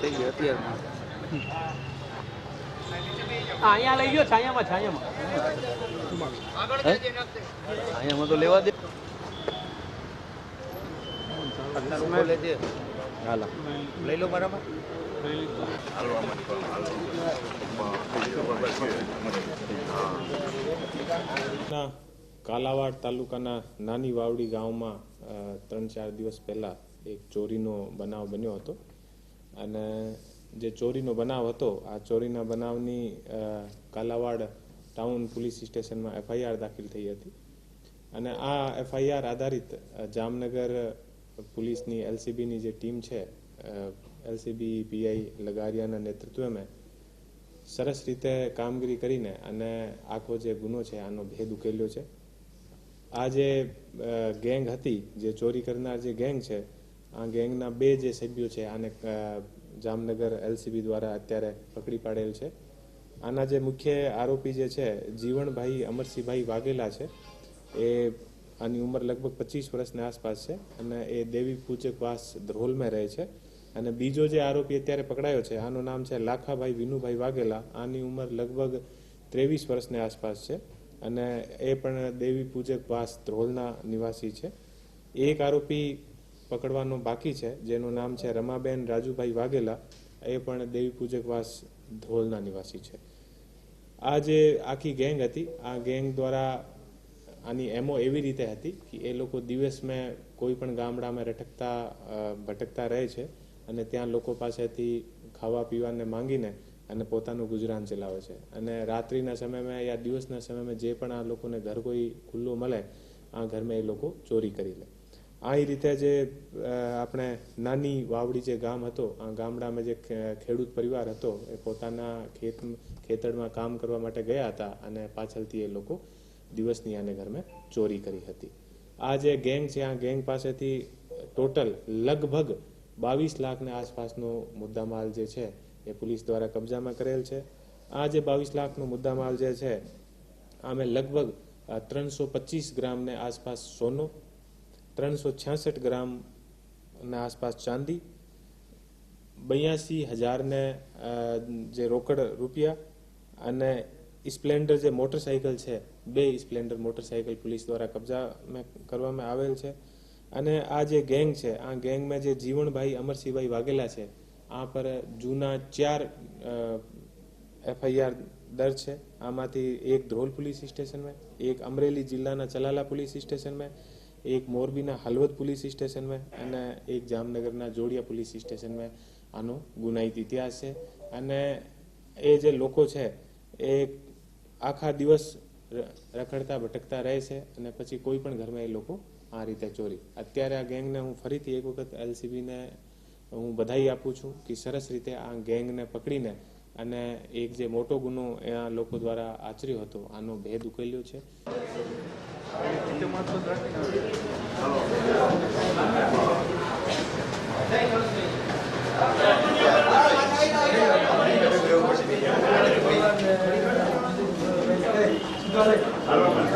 થઈ ગઈ અત્યારમાં અહીંયા લઈ ગયો છાયામાં છાયામાં? અહીંયામાં. તો લેવા દે. લે દે હાલો. લઈ લો બરાબર કાલાવાડ તાલુકાના નાની વાવડી ગામમાં ત્રણ ચાર દિવસ પહેલા એક ચોરીનો બનાવ બન્યો હતો. અને જે ચોરીનો બનાવ હતો, આ ચોરીના બનાવની કાલાવાડ ટાઉન પોલીસ સ્ટેશનમાં એફઆઈઆર દાખલ થઈ હતી. અને આ એફઆઈઆર આધારિત જામનગર પોલીસની એલસીબીની જે ટીમ છે એલસીબી, પીઆઈ લગારિયાના નેતૃત્વમાં સરસ રીતે કામગીરી કરીને અને આખો જે ગુનો છે, આનો ભેદ ઉકેલ્યો છે. આ જે ગેંગ હતી, જે ચોરી કરનાર જે ગેંગ છે આ ગેંગના બે જે સભ્યો છે, આને જામનગર એલસીબી દ્વારા અત્યારે પકડી પાડેલ છે. આના જે મુખ્ય આરોપી જે છે, જીવણભાઈ અમરસિંહભાઈ વાઘેલા છે, એ આની ઉંમર લગભગ પચીસ વર્ષની આસપાસ છે અને એ દેવી પૂજક વાસ ધ્રોલમાં રહે છે. અને બીજો જે આરોપી અત્યારે પકડાયો છે, આનું નામ છે લાખાભાઈ વિનુભાઈ વાઘેલા. આની ઉંમર લગભગ ત્રેવીસ વર્ષની આસપાસ છે અને એ પણ દેવી પૂજક વાસ ધ્રોલના નિવાસી છે. એક આરોપી પકડવાનો બાકી છે, જેનું નામ છે રમાબેન રાજુભાઈ વાઘેલા, એ પણ દેવી પૂજકવાસ ધોલના નિવાસી છે. આ જે આખી ગેંગ હતી, આ ગેંગ દ્વારા આની એમો એવી રીતે હતી કે એ લોકો દિવસમાં કોઈ પણ ગામડામાં રટકતા ભટકતા રહે છે અને ત્યાં લોકો પાસેથી ખાવા પીવાને માંગીને અને પોતાનું ગુજરાન ચલાવે છે. અને રાત્રિના સમયમાં યા દિવસના સમયમાં જે પણ આ લોકોને ઘર કોઈ ખુલ્લું મળે, આ ઘરમાં એ લોકો ચોરી કરી લે. આ રીતે જે આપણે નાની વાવડી જે ગામ હતો, આ ગામડામાં જે ખેડૂત પરિવાર હતો, એ પોતાના ખેત, ખેતરમાં કામ કરવા માટે ગયા હતા અને પાછળથી એ લોકો દિવસની આને ઘરમાં ચોરી કરી હતી. આ જે ગેંગ છે, આ ગેંગ પાસેથી ટોટલ લગભગ બાવીસ લાખને આસપાસનો મુદ્દામાલ જે છે, એ પોલીસ દ્વારા કબજામાં કરેલ છે. આ જે બાવીસ લાખનો મુદ્દામાલ જે છે, આમે લગભગ ત્રણસો પચીસ ગ્રામને આસપાસ સોનો ત્રણસો છાસઠ ગ્રામ ના આસપાસ ચાંદી, બયાસી હજારને જે રોકડ રૂપિયા અને સ્પ્લેન્ડર જે મોટરસાઇકલ છે, બે સ્પ્લેન્ડર મોટરસાઇકલ પોલીસ દ્વારા કબજા કરવામાં આવેલ છે. અને આ જે ગેંગ છે, આ ગેંગમાં જે જીવણભાઈ અમરસિંહભાઈ વાઘેલા છે, આ પર જૂના ચાર એફઆઈઆર દર છે. આમાંથી એક ધ્રોલ પોલીસ સ્ટેશનમાં, એક અમરેલી જિલ્લાના ચલાલા પોલીસ સ્ટેશનમાં એક મોરબીના હલવદ પોલીસ સ્ટેશનમાં અને એક જામનગરના જોડિયા પોલીસ સ્ટેશનમાં આનો ગુનાહિત ઇતિહાસ છે. અને એ જે લોકો છે, એ આખા દિવસ રખડતા ભટકતા રહે છે અને પછી કોઈ પણ ઘરમાં એ લોકો આ રીતે ચોરી. અત્યારે આ ગેંગને હું ફરીથી એક વખત એલસીબીને હું બધાઈ આપું છું કે સરસ રીતે આ ગેંગને પકડીને અને એક જે મોટો ગુનો એ લોકો દ્વારા આચર્યો હતો, આનો ભેદ ઉકેલ્યો છે. Gracias.